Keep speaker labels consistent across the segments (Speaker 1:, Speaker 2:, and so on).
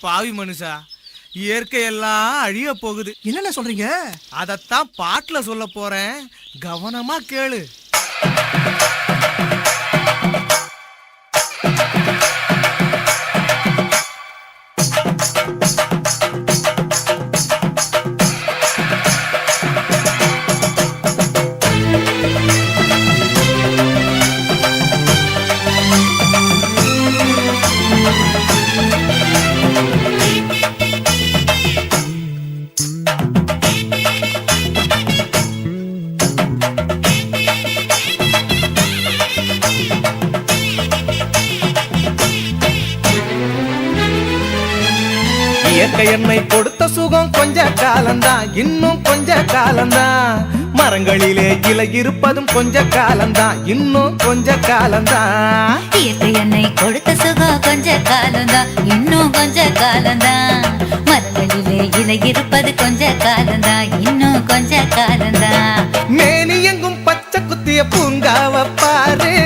Speaker 1: பாவி மனுஷா இயற்கையெல்லாம் அழிய போகுது.
Speaker 2: என்னென்ன சொல்றீங்க?
Speaker 1: அதத்தான் பாட்டுல சொல்ல போறேன். கவனமா கேளு. இயற்கை என்னை கொடுத்த சுகம் கொஞ்ச காலம்தான். இன்னும் கொஞ்ச காலம்தான். மரங்களிலே இலை இருப்பதும் கொஞ்ச காலம்தான். இன்னும் கொஞ்ச காலம்தான்.
Speaker 3: இயற்கை என்னை கொடுத்த சுகம் கொஞ்ச காலம்தான். இன்னும் கொஞ்ச காலம்தான். மரங்களிலே இலை இருப்பது கொஞ்ச காலம்தான். இன்னும் கொஞ்ச காலம்தான்.
Speaker 1: மேனி எங்கும் பச்சை குத்திய பூங்காவ பாரு.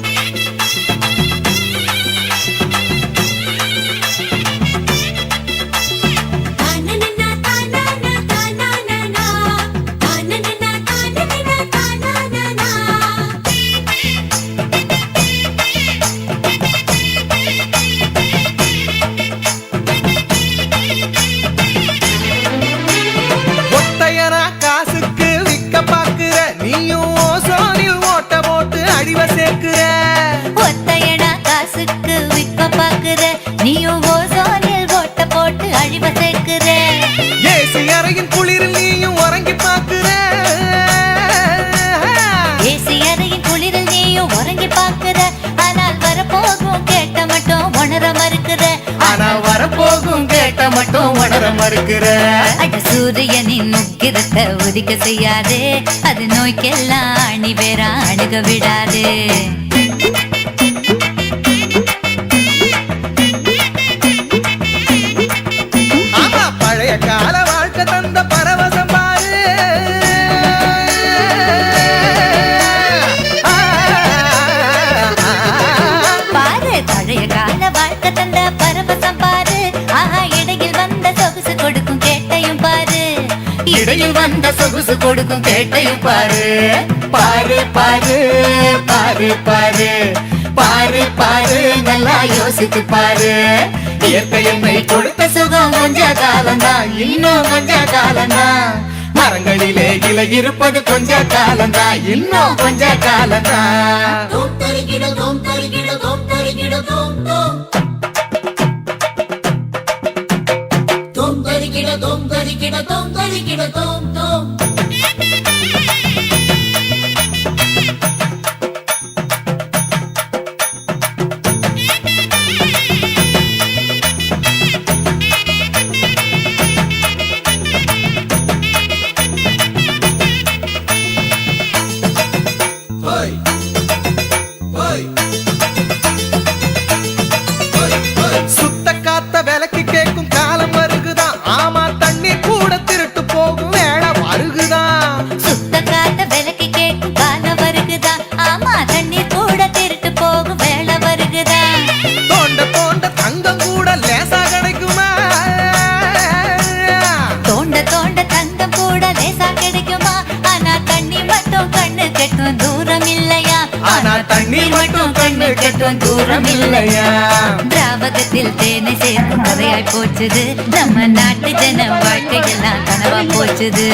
Speaker 1: அறையின் குளிரில் நீயும் உறங்கி பாக்குற
Speaker 3: ஏசி அறையின் குளிரில் நீயும் உறங்கி பாக்குற ஆனால் வரப்போகும் கேட்ட மட்டும் உணர மறுக்கிற.
Speaker 1: ஆனா வரப்போகும் கேட்ட மட்டும் உணர மறுக்கிற.
Speaker 3: அட சூரியனின் முக்கிரத்தை உதிக்க செய்யாதே. அது நோய்க்கெல்லாம் அணி வேற அணுக விடாதே
Speaker 1: வாழ்க்கை தந்த பரவசம் பாரு.
Speaker 3: பாரு பழைய கால வாழ்க்கை தந்த பரவசம் பாரு. ஆஹா இடையில் வந்த சொகுசு கொடுக்கும் கேட்டையும் பாரு.
Speaker 1: இடையில் வந்த சொகுசு கொடுக்கும் கேட்டையும் பாரு. பாரு பாரு பாரு பாரு. பாரு பாரு நல்லா யோசித்து பாரு. இயற்கை என்னை கொடுத்த சுகம் கொஞ்ச காலந்தா இன்னும் கொஞ்ச காலந்தா மரங்களிலே இலை இருப்பது கொஞ்ச காலந்தா இன்னும் கொஞ்ச காலம்தான்
Speaker 4: தோம் தருகிட தோம் தருகிட
Speaker 3: ஆனா
Speaker 1: தண்ணீர் மட்டும் கண்ணு கட்டும் தூரம் இல்லையா
Speaker 3: திராவகத்தில் தேனை சேர்த்து கதையாய் போச்சுது. நம்ம நாட்டு ஜன வாழ்க்கையெல்லாம் கனவா போச்சுது.